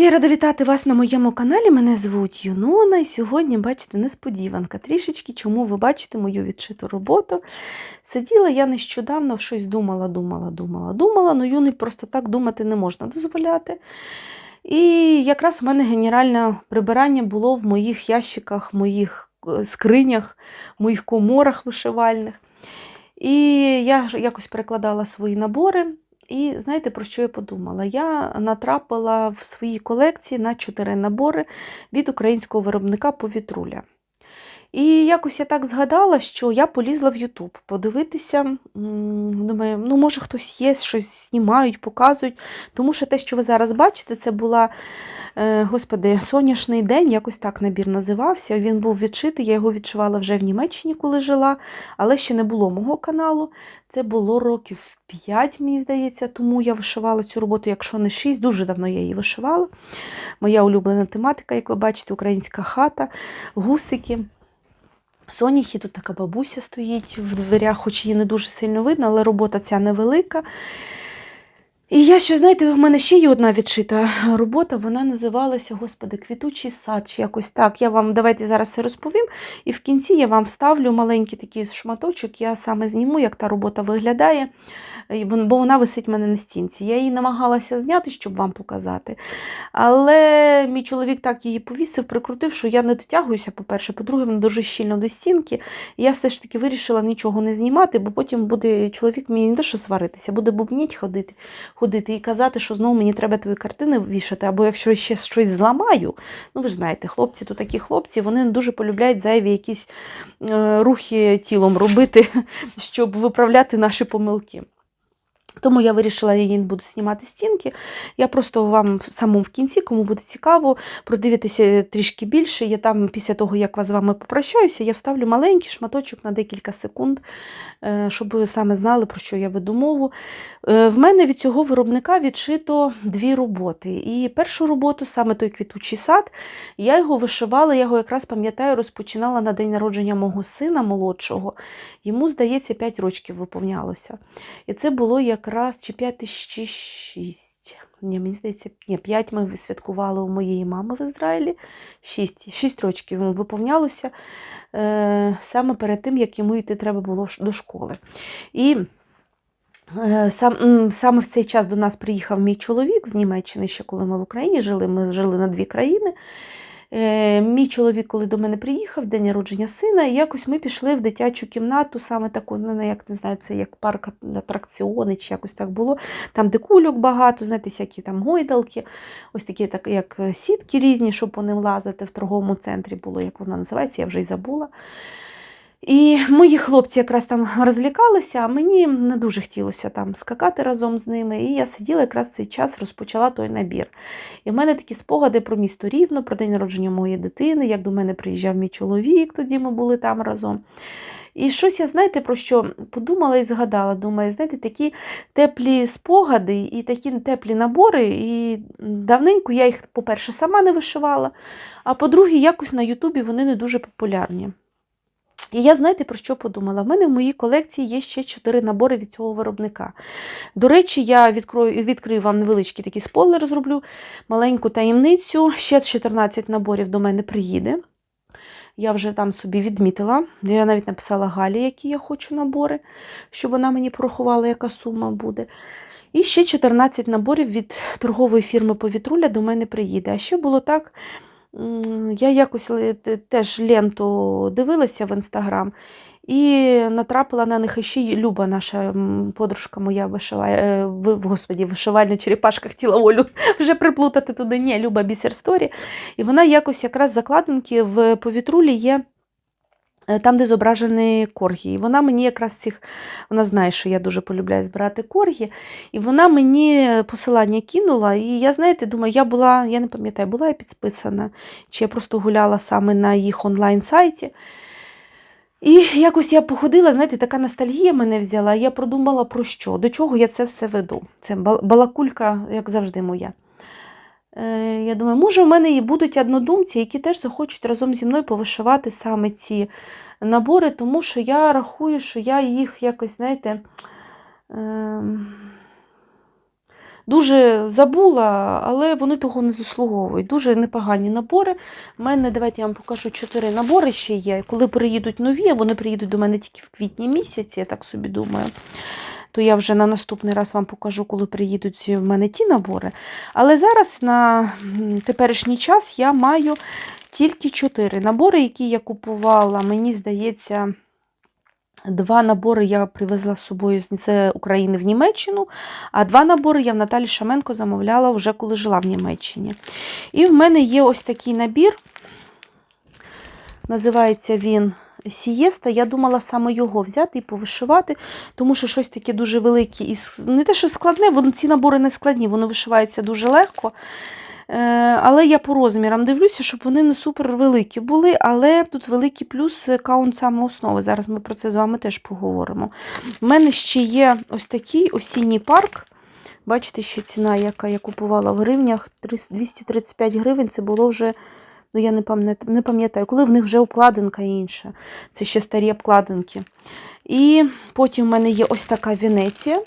Друзі, рада вітати вас на моєму каналі. Мене звуть Юнона, і сьогодні, бачите, несподіванка. Трішечки, чому ви бачите мою відшиту роботу. Сиділа я нещодавно, щось думала, думала, думала, думала. Ну, юний просто так думати не можна дозволяти. І якраз у мене генеральне прибирання було в моїх ящиках, моїх е, скринях, моїх коморах вишивальних. І я якось перекладала свої набори. І знаєте, про що я подумала? Я натрапила в своїй колекції на чотири набори від українського виробника повітруля. І якось я так згадала, що я полізла в Ютуб подивитися. Думаю, ну, може, хтось є, щось знімають, показують. Тому що те, що ви зараз бачите, це була, е, господи, сонячний день, якось так набір називався. Він був відшитий, я його відшивала вже в Німеччині, коли жила, але ще не було мого каналу. Це було років 5, мені здається, тому я вишивала цю роботу, якщо не 6, дуже давно я її вишивала. Моя улюблена тематика, як ви бачите, українська хата, гусики. Соніхи, тут така бабуся стоїть в дверях, хоч її не дуже сильно видно, але робота ця невелика. І я що, знаєте, в мене ще є одна відшита робота, вона називалася, господи, квітучий сад, чи якось так. Я вам давайте зараз це розповім. І в кінці я вам вставлю маленький такий шматочок, я саме зніму, як та робота виглядає, бо вона висить в мене на стінці. Я її намагалася зняти, щоб вам показати. Але мій чоловік так її повісив, прикрутив, що я не дотягуюся, по-перше, по-друге, вона дуже щільно до стінки. Я все ж таки вирішила нічого не знімати, бо потім буде чоловік мені не те, що сваритися, буде бубніть ходити, ходити і казати, що знову мені треба твої картини вішати, або якщо я ще щось зламаю. Ну, ви ж знаєте, хлопці то такі хлопці, вони дуже полюбляють зайві якісь е, рухи тілом робити, щоб виправляти наші помилки. Тому я вирішила, я не буду знімати стінки. Я просто вам самому в кінці, кому буде цікаво, продивитися трішки більше. Я там, після того, як з вами попрощаюся, я вставлю маленький шматочок на декілька секунд, е, щоб ви саме знали, про що я веду мову. Е, В мене від цього виробника відшито дві роботи. І першу роботу, саме той квітучий сад, я його вишивала, я його якраз пам'ятаю, розпочинала на день народження мого сина молодшого. Йому, здається, 5 років виповнялося. І це було якраз чи 5 чи 6. Ні, мені здається, ні, 5 ми святкували у моєї мами в Ізраїлі. 6, 6 років йому виповнялося е, саме перед тим, як йому йти треба було до школи. І е, сам, саме в цей час до нас приїхав мій чоловік з Німеччини, ще коли ми в Україні жили, ми жили на дві країни. Е, Мій чоловік, коли до мене приїхав, день народження сина, і якось ми пішли в дитячу кімнату, саме таку, ну, як не знаю, це як парк атракціони, чи якось так було. Там, де кульок багато, знаєте, всякі там гойдалки, ось такі, так, як е, сітки різні, щоб по ним лазити в торговому центрі було, як вона називається, я вже й забула. І мої хлопці якраз там розлякалися, а мені не дуже хотілося там скакати разом з ними. І я сиділа якраз цей час, розпочала той набір. І в мене такі спогади про місто Рівно, про день народження моєї дитини, як до мене приїжджав мій чоловік, тоді ми були там разом. І щось я, знаєте, про що подумала і згадала. Думаю, знаєте, такі теплі спогади і такі теплі набори. І давненько я їх, по-перше, сама не вишивала, а по-друге, якось на Ютубі вони не дуже популярні. І я, знаєте, про що подумала? В мене в моїй колекції є ще чотири набори від цього виробника. До речі, я відкрою, відкрию вам невеличкий такий спойлер, зроблю маленьку таємницю. Ще 14 наборів до мене приїде. Я вже там собі відмітила. Я навіть написала Галі, які я хочу набори, щоб вона мені порахувала, яка сума буде. І ще 14 наборів від торгової фірми Повітруля до мене приїде. А що було так? Я якось теж ленту дивилася в інстаграм і натрапила на них ще Люба, наша подружка моя вишиває, е, господі, вишивальна черепашка хотіла Олю вже приплутати туди. Ні, Люба Бісер Сторі. І вона якось якраз закладинки в повітрулі є. Е, Там, де зображені коргі. І вона мені якраз цих, вона знає, що я дуже полюбляю збирати коргі. І вона мені посилання кинула. І я, знаєте, думаю, я була, я не пам'ятаю, була я підписана, чи я просто гуляла саме на їх онлайн-сайті. І якось я походила, знаєте, така ностальгія мене взяла. Я продумала про що, до чого я це все веду. Це балакулька, як завжди, моя. Е, я думаю, може, в мене і будуть однодумці, які теж захочуть разом зі мною повишивати саме ці набори, тому що я рахую, що я їх якось, знаєте, ем, Дуже забула, але вони того не заслуговують. Дуже непогані набори. У мене, давайте я вам покажу чотири набори ще є. Коли приїдуть нові, вони приїдуть до мене тільки в квітні місяці, я так собі думаю. То я вже на наступний раз вам покажу, коли приїдуть в мене ті набори. Але зараз на теперішній час я маю тільки чотири набори, які я купувала. Мені здається, два набори я привезла з собою з України в Німеччину, а два набори я в Наталі Шаменко замовляла вже коли жила в Німеччині. І в мене є ось такий набір. Називається він Сієста. Я думала саме його взяти і повишивати, тому що щось таке дуже велике і не те, що складне, вони, ці набори не складні, вони вишиваються дуже легко. Е, Але я по розмірам дивлюся, щоб вони не супер великі були, але тут великий плюс е, каунт саме основи. Зараз ми про це з вами теж поговоримо. У мене ще є ось такий осінній парк. Бачите, що ціна, яка я купувала в гривнях, 235 гривень. Це було вже, ну я не пам'ятаю, коли в них вже обкладинка інша. Це ще старі обкладинки. І потім в мене є ось така Венеція.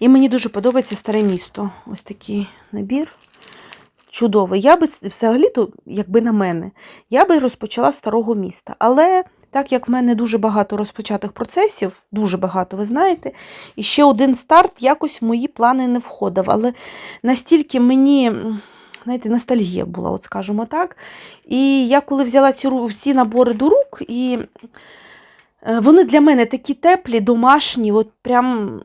І мені дуже подобається старе місто. Ось такий набір. Чудовий. Я би взагалі-то, якби на мене, я би розпочала старого міста. Але так як в мене дуже багато розпочатих процесів, дуже багато, ви знаєте, і ще один старт якось в мої плани не входив. Але настільки мені. Знаєте, ностальгія була, от скажімо так. І я коли взяла ці, всі набори до рук, і е, вони для мене такі теплі, домашні, от прям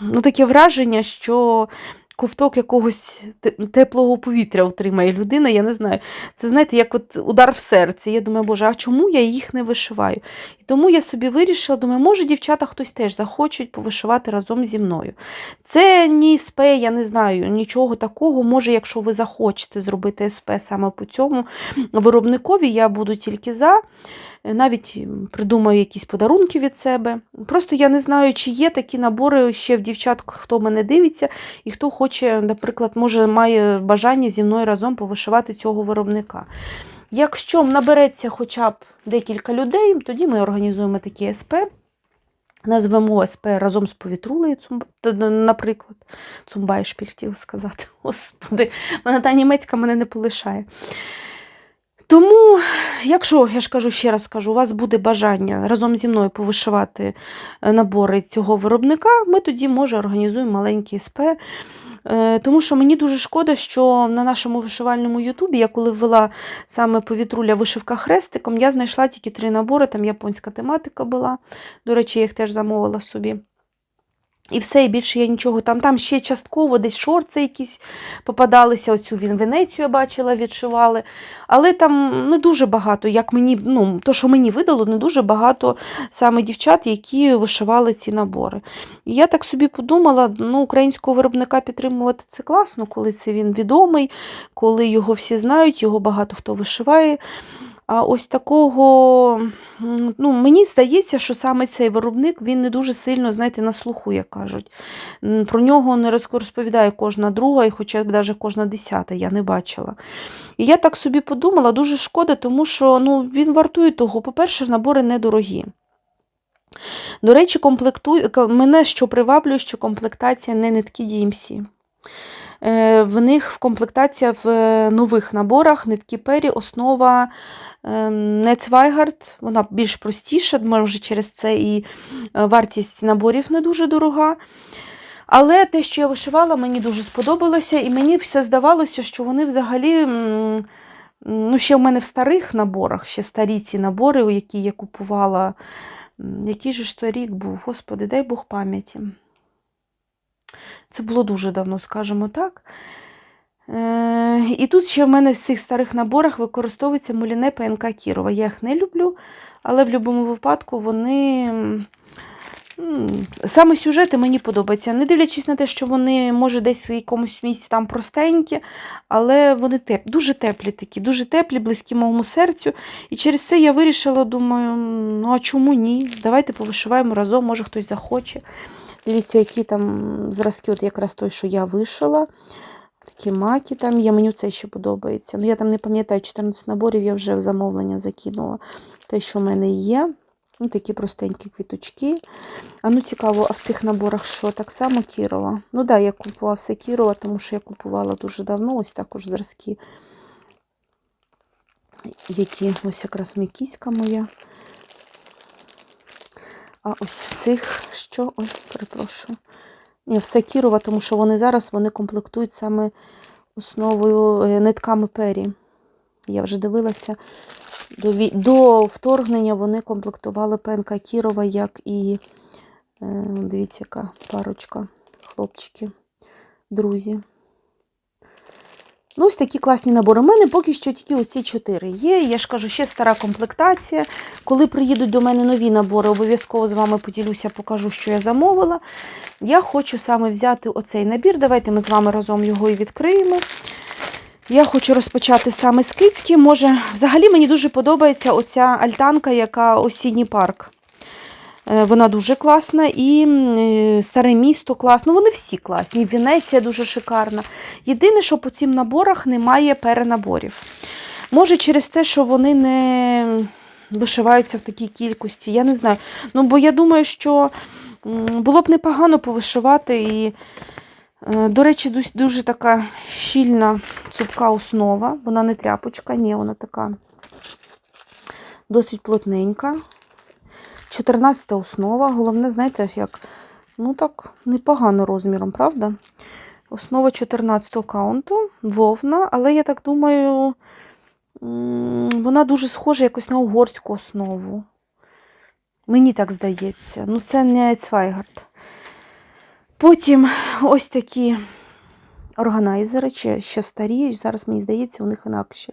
ну, таке враження, що ковток якогось теплого повітря отримає людина, я не знаю. Це, знаєте, як от удар в серце. Я думаю, боже, а чому я їх не вишиваю? І тому я собі вирішила, думаю, може, дівчата хтось теж захочуть повишивати разом зі мною. Це ні СП, я не знаю, нічого такого. Може, якщо ви захочете зробити СП саме по цьому виробникові, я буду тільки за. Навіть придумаю якісь подарунки від себе. Просто я не знаю, чи є такі набори ще в дівчат, хто мене дивиться, і хто хоче, наприклад, може, має бажання зі мною разом повишивати цього виробника. Якщо набереться хоча б декілька людей, тоді ми організуємо такі СП. Назвемо СП разом з повітрулею, наприклад. Цумбайшпіль хотіла сказати. Господи, мене та німецька мене не полишає. Тому, якщо, я ж кажу ще раз кажу, у вас буде бажання разом зі мною повишивати е, набори цього виробника, ми тоді, може, організуємо маленький СП. Е, Тому що мені дуже шкода, що на нашому вишивальному Ютубі, я коли ввела саме повітруля вишивка хрестиком, я знайшла тільки три набори, там японська тематика була. До речі, я їх теж замовила собі. І все, і більше я нічого. Там там ще частково десь шорти якісь попадалися. Оцю він Венецію бачила, відшивали. Але там не дуже багато, як мені, ну, то, що мені видало, не дуже багато саме дівчат, які вишивали ці набори. І я так собі подумала, ну, українського виробника підтримувати це класно, коли це він відомий, коли його всі знають, його багато хто вишиває. А ось такого, ну, мені здається, що саме цей виробник він не дуже сильно, знаєте, на слуху, як кажуть. Про нього не розповідає кожна друга, і хоча б навіть кожна десята, я не бачила. І я так собі подумала, дуже шкода, тому що ну, він вартує того. По-перше, набори недорогі. До речі, комплектує, ка- мене що приваблює, що комплектація не нитки DMC. Е, В них в комплектація в е, нових наборах нитки пері, основа е, не Цвайгард, вона більш простіша, може через це і вартість наборів не дуже дорога. Але те, що я вишивала, мені дуже сподобалося, і мені все здавалося, що вони взагалі. Ну, ще в мене в старих наборах, ще старі ці набори, які я купувала. Який же ж це рік був? Господи, дай Бог пам'яті. Це було дуже давно, скажімо так. Е, і тут ще в мене в цих старих наборах використовується муліне ПНК Кірова. Я їх не люблю, але в будь-якому випадку вони. Саме сюжети мені подобаються. Не дивлячись на те, що вони, може, десь в якомусь місці там простенькі, але вони теп, дуже теплі такі, дуже теплі, близькі моєму серцю. І через це я вирішила, думаю, ну а чому ні? Давайте повишиваємо разом, може хтось захоче. Дивіться, які там зразки, от якраз той, що я вишила. Такі маки там є, мені це ще подобається. Ну, я там не пам'ятаю, 14 наборів я вже в замовлення закинула. Те, що в мене є. Ну, такі простенькі квіточки. А ну цікаво, а в цих наборах що? Так само Кірова? Ну так, да, я купувала все Кірова, тому що я купувала дуже давно, ось також зразки. Які ось якраз м'якіська моя. А ось цих що? Ой, перепрошую. Ні, все Кірова, тому що вони зараз вони комплектують саме основою е, нитками пері. Я вже дивилася. До, до вторгнення вони комплектували ПНК Кірова, як і, е, дивіться, яка парочка, хлопчики, друзі. Ну, ось такі класні набори. У мене поки що тільки оці чотири є. Я ж кажу, ще стара комплектація. Коли приїдуть до мене нові набори, обов'язково з вами поділюся, покажу, що я замовила. Я хочу саме взяти оцей набір. Давайте ми з вами разом його і відкриємо. Я хочу розпочати саме з кицьки. Може, взагалі мені дуже подобається оця альтанка, яка осінній парк. Е, Вона дуже класна, і е, старе місто класно. Вони всі класні. Венеція дуже шикарна. Єдине, що по цим наборах немає перенаборів. Може, через те, що вони не вишиваються в такій кількості. Я не знаю. Ну, бо я думаю, що було б непогано повишивати і. Е, До речі, дуже така щільна цупка основа. Вона не тряпочка, ні, вона така досить плотненька. 14 основа. Головне, знаєте, як, ну так, непогано розміром, правда? Основа 14 каунту, вовна, але я так думаю, вона дуже схожа якось на угорську основу. Мені так здається. Ну, це не Цвайгард. Потім ось такі органайзери, ще, старі, зараз, мені здається, у них інакше.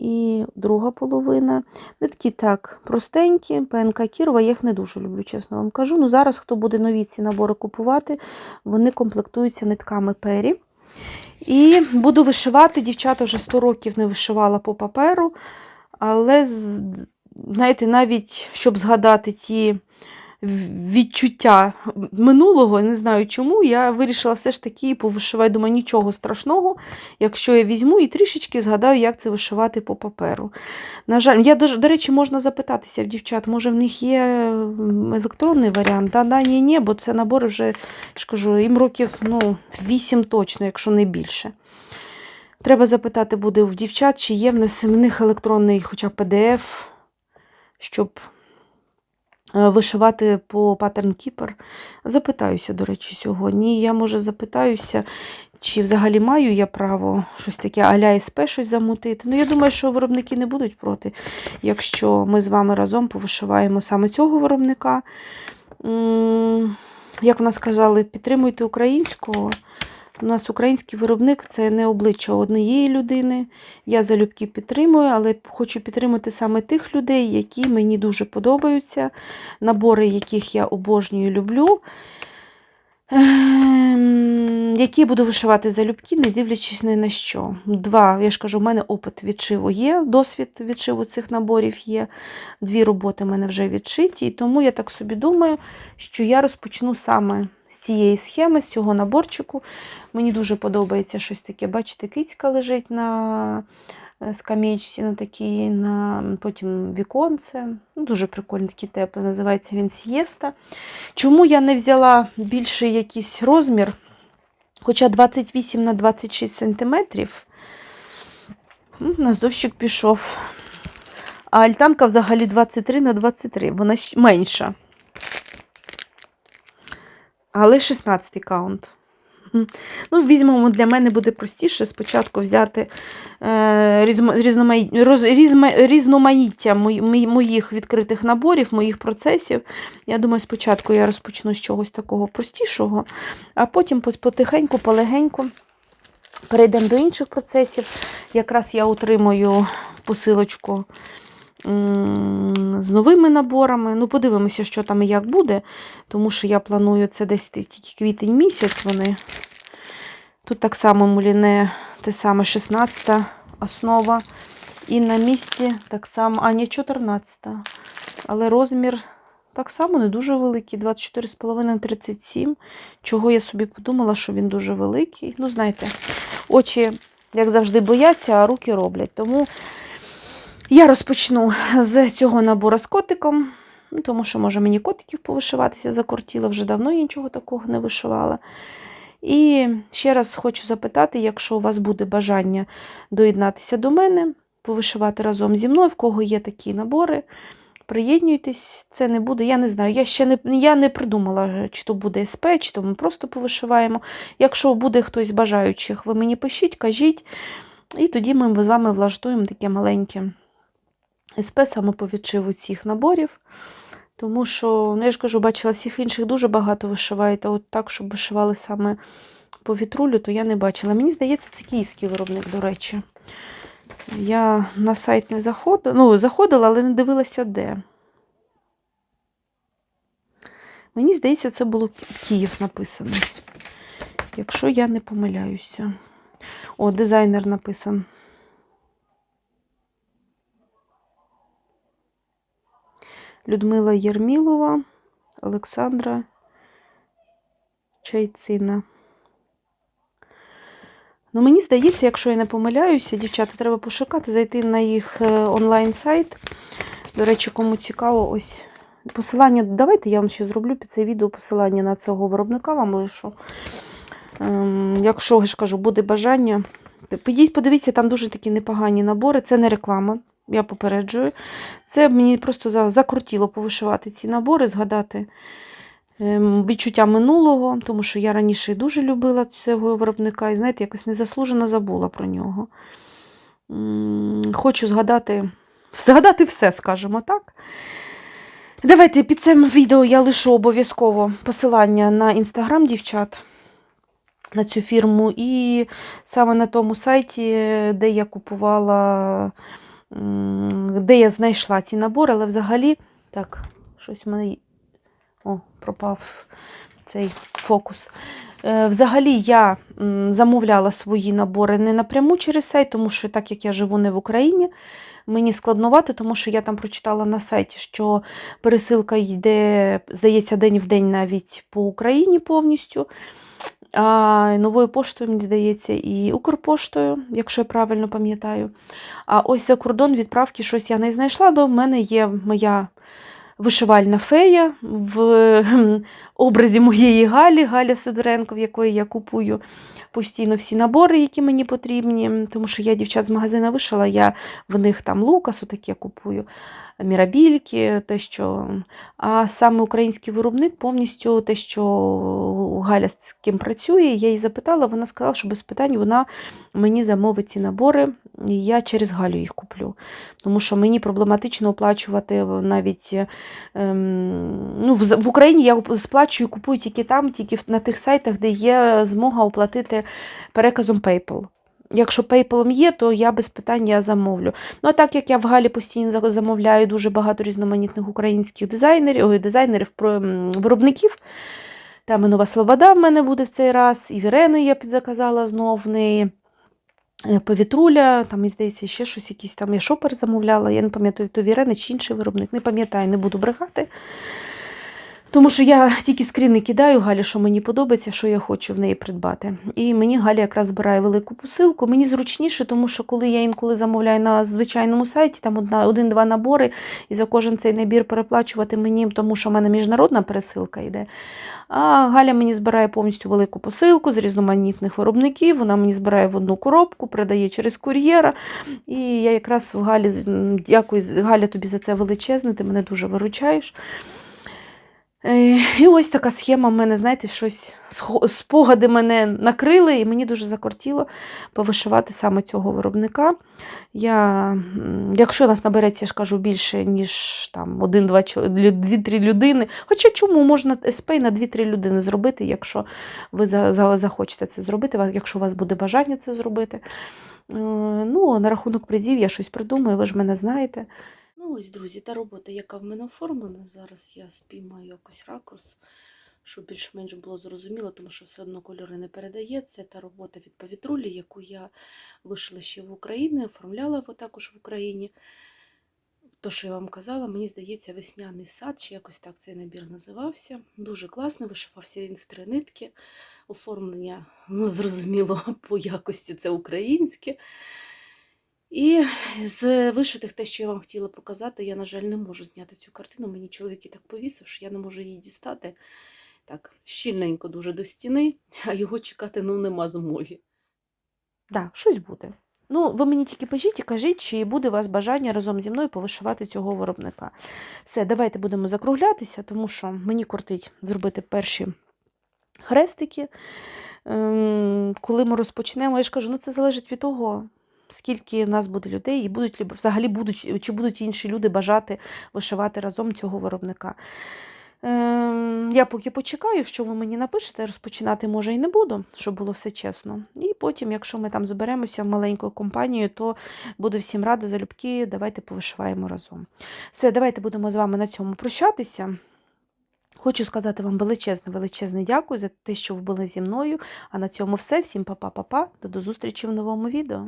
І друга половина. Нитки так простенькі, ПНК Кірова, я їх не дуже люблю, чесно вам кажу. Ну, зараз, хто буде нові ці набори купувати, вони комплектуються нитками пері. І буду вишивати. Дівчата вже 100 років не вишивала по паперу. Але, знаєте, навіть щоб згадати ті відчуття минулого, не знаю чому, я вирішила все ж таки повишивати, думаю, нічого страшного, якщо я візьму і трішечки згадаю, як це вишивати по паперу. На жаль, я до, речі, можна запитатися в дівчат, може в них є електронний варіант? Да, да, ні, ні, бо це набори вже, я їм років ну, 8 точно, якщо не більше. Треба запитати буде в дівчат, чи є в них електронний хоча б PDF, щоб вишивати по Pattern Keeper. Запитаюся, до речі, сьогодні. Я, може, запитаюся, чи взагалі маю я право щось таке а-ля СП щось замутити. Ну, я думаю, що виробники не будуть проти, якщо ми з вами разом повишиваємо саме цього виробника. Як в нас казали, підтримуйте українського. У нас український виробник це не обличчя однієї людини. Я залюбки підтримую, але хочу підтримати саме тих людей, які мені дуже подобаються, набори яких я обожнюю люблю. Ем, Які буду вишивати залюбки, не дивлячись ні на що. Два, я ж кажу, у мене опит відшиву є, досвід відшиву цих наборів є. Дві роботи в мене вже відшиті, і тому я так собі думаю, що я розпочну саме з цієї схеми, з цього наборчику. Мені дуже подобається щось таке. Бачите, кицька лежить на е, скам'ячці, на такій, на потім віконце. Ну, дуже прикольний, такий теплий, називається він Сієста. Чому я не взяла більший якийсь розмір? Хоча 28 на 26 сантиметрів. У нас дощик пішов. А альтанка взагалі 23 на 23, вона менша. Але 16 каунт. Ну, візьмемо, для мене буде простіше спочатку взяти е, різноманіття мої- мої- моїх відкритих наборів, моїх процесів. Я думаю, спочатку я розпочну з чогось такого простішого, а потім потихеньку, полегеньку перейдемо до інших процесів. Якраз я отримую посилочку з новими наборами. Ну, подивимося, що там і як буде, тому що я планую це десь тільки квітень місяць. Вони. Тут так само муліне, те саме 16 основа. І на місці так само, а ні, 14. Але розмір так само не дуже великий, 24,5 на 37. Чого я собі подумала, що він дуже великий. Ну, знаєте, очі, як завжди, бояться, а руки роблять. Тому я розпочну з цього набору з котиком. Тому що, може, мені котиків повишиватися закортіло, вже давно я нічого такого не вишивала. І ще раз хочу запитати, якщо у вас буде бажання доєднатися до мене, повишивати разом зі мною, в кого є такі набори, приєднуйтесь, це не буде. Я не знаю, я ще не, я не придумала, чи то буде СП, чи то ми просто повишиваємо. Якщо буде хтось бажаючих, ви мені пишіть, кажіть, і тоді ми з вами влаштуємо таке маленьке СП саме по відшиву цих наборів. Тому що, ну я ж кажу, бачила всіх інших дуже багато вишивають, а от так, щоб вишивали саме по вітрулю, то я не бачила. Мені здається, це київський виробник, до речі. Я на сайт не заходила, ну, заходила, але не дивилася де. Мені здається, це було Київ написано. Якщо я не помиляюся. О, дизайнер написан. Людмила Єрмілова, Олександра Чайцина. Ну, мені здається, якщо я не помиляюся, дівчата, треба пошукати, зайти на їх е, онлайн-сайт. До речі, кому цікаво, ось посилання. Давайте я вам ще зроблю під це відео посилання на цього виробника вам лишу. Ем, якщо ж кажу, буде бажання, підіть, подивіться, там дуже такі непогані набори. Це не реклама, я попереджую. Це мені просто закрутіло повишивати ці набори, згадати ем, відчуття минулого, тому що я раніше дуже любила цього виробника і, знаєте, якось незаслужено забула про нього. Хочу згадати, згадати все, скажімо так. Давайте під цим відео я лишу обов'язково посилання на інстаграм дівчат на цю фірму, і саме на тому сайті, де я купувала, де я знайшла ці набори, але взагалі, так, щось в мене. О, пропав цей фокус. Е, Взагалі я замовляла свої набори не напряму через сайт, тому що так як я живу не в Україні, мені складнувати, тому що я там прочитала на сайті, що пересилка йде, здається, день в день навіть по Україні повністю. А новою поштою, мені здається, і Укрпоштою, якщо я правильно пам'ятаю. А ось за кордон відправки щось я не знайшла. До мене є моя вишивальна фея в образі моєї Галі, Галя Сидоренко, в якої я купую постійно всі набори, які мені потрібні. Тому що я дівчат з магазину вишила, я в них там лукасу таке купую, мірабільки, те, що. А саме український виробник повністю те, що Галя з ким працює, я її запитала, вона сказала, що без питань вона мені замовить ці набори, і я через Галю їх куплю. Тому що мені проблематично оплачувати навіть ем, ну, в, Україні я сплачую, купую тільки там, тільки на тих сайтах, де є змога оплатити переказом PayPal. Якщо PayPal є, то я без питань я замовлю. Ну, а так як я в Галі постійно замовляю дуже багато різноманітних українських дизайнерів, ой, дизайнерів виробників. Там і Нова Слобода в мене буде в цей раз, і Вірену я підзаказала знов в неї. Повітруля, там, мені здається, ще щось якийсь там я шопер замовляла. Я не пам'ятаю, то Вірена чи інший виробник. Не пам'ятаю, не буду брехати. Тому що я тільки скріни кидаю Галі, що мені подобається, що я хочу в неї придбати. І мені Галя якраз збирає велику посилку. Мені зручніше, тому що коли я інколи замовляю на звичайному сайті, там один-два набори, і за кожен цей набір переплачувати мені, тому що в мене міжнародна пересилка йде. А Галя мені збирає повністю велику посилку з різноманітних виробників. Вона мені збирає в одну коробку, передає через кур'єра. І я якраз в Галі дякую, Галя, тобі за це величезне, ти мене дуже виручаєш. Е, І ось така схема в мене, знаєте, щось спогади мене накрили, і мені дуже закортіло повишивати саме цього виробника. Я, якщо нас набереться, я ж кажу, більше, ніж там один-два чо- лю- дві-три людини. Хоча чому можна СП на дві-три людини зробити, якщо ви за, за, захочете це зробити, якщо у вас буде бажання це зробити. Е, Ну, на рахунок призів я щось придумаю, ви ж мене знаєте. Ну, ось, друзі, та робота, яка в мене оформлена. Зараз я спіймаю якось ракурс, щоб більш-менш було зрозуміло, тому що все одно кольори не передається. Та робота від повітрулі, яку я вишила ще в Україні, оформляла також в Україні. То, що я вам казала, мені здається, весняний сад, чи якось так цей набір називався. Дуже класно, вишивався він в три нитки. Оформлення, ну, зрозуміло, по якості це українське. І з вишитих, те, що я вам хотіла показати, я, на жаль, не можу зняти цю картину. Мені чоловік і так повісив, що я не можу її дістати. Так, щільненько дуже до стіни, а його чекати ну нема змоги. Да, щось буде. Ну, ви мені тільки пишіть і кажіть, чи буде у вас бажання разом зі мною повишивати цього виробника. Все, давайте будемо закруглятися, тому що мені кортить зробити перші хрестики. Ем, Коли ми розпочнемо, я ж кажу, ну це залежить від того, скільки нас буде людей, і будуть взагалі будуть, чи будуть інші люди бажати вишивати разом цього виробника. Ем, я поки почекаю, що ви мені напишете, розпочинати може і не буду, щоб було все чесно. І потім, якщо ми там зберемося в маленьку компанію, то буду всім рада залюбки, давайте повишиваємо разом. Все, давайте будемо з вами на цьому прощатися. Хочу сказати вам величезне, величезне дякую за те, що ви були зі мною. А на цьому все. Всім па-па-па-па. До, зустрічі в новому відео.